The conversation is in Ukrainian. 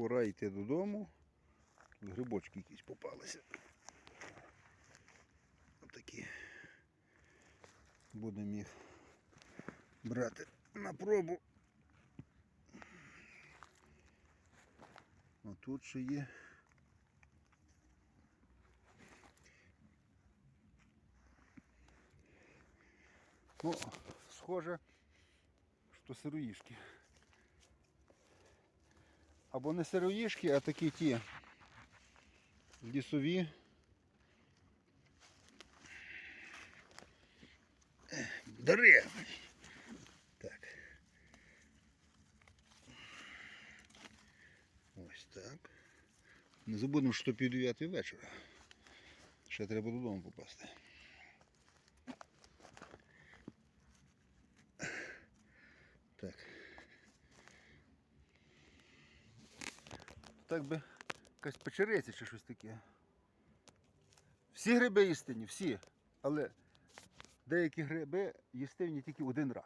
Пора йти додому. Тут грибочки якісь попалися. Отакі. Будемо їх брати на пробу. А тут ще є. Ну, схоже, що сироїшки. Або не сироїшки, а такі ті лісові. Дари! Так. Ось так. Не забудемо, що пів дев'ятої вечора. Ще треба додому попасти. Так. Так би якась печериця чи щось таке. Всі гриби істинні, всі. Але деякі гриби їстивні тільки один раз.